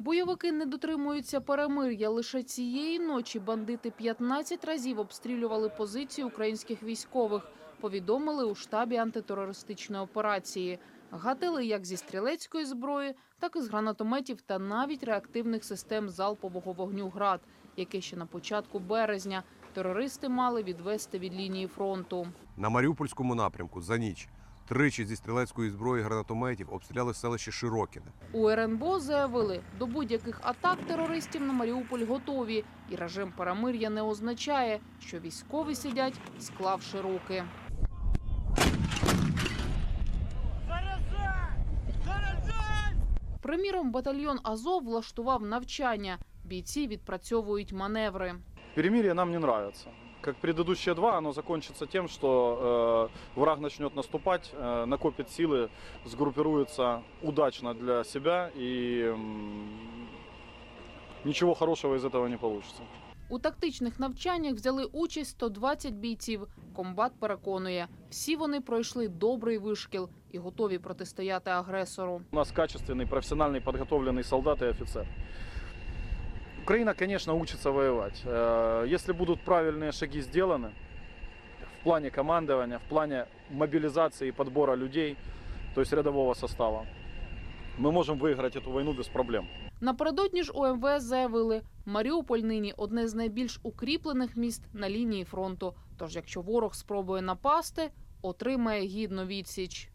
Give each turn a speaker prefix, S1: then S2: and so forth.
S1: Бойовики не дотримуються перемир'я. Лише цієї ночі бандити 15 разів обстрілювали позиції українських військових. Повідомили у штабі антитерористичної операції. Гатили як зі стрілецької зброї, так і з гранатометів та навіть реактивних систем залпового вогню «Град», яке ще на початку березня терористи мали відвести від лінії фронту.
S2: На Маріупольському напрямку за ніч тричі зі стрілецької зброї гранатометів обстріляли селище Широкіне.
S1: У РНБО заявили, до будь-яких атак терористів на Маріуполь готові, і режим перемир'я не означає, що військові сидять, склавши руки. Приміром, батальйон Азов влаштував навчання. Бійці відпрацьовують маневри.
S3: Перемирие нам не нравится Как предыдущие два, оно закончится тем, что э, враг начнет наступать, э, накопит силы, сгруппируется удачно для себя и м, ничего хорошего из этого не получится.
S1: У тактичних навчаннях взяли участь 120 бійців. Комбат переконує, всі вони пройшли добрий вишкіл і готові протистояти агресору.
S3: У нас качественный, профессиональный, подготовленный солдат и офицер. Украина, конечно, учится воевать. Э, Если будут правильные шаги сделаны в плане командования, в плане мобилизации и подбора людей, то есть рядового состава, мы можем выиграть эту войну без проблем.
S1: Напередодні ж у МВС заявили, Маріуполь нині одне з найбільш укріплених міст на лінії фронту. Тож, якщо ворог спробує напасти, отримає гідну відсіч.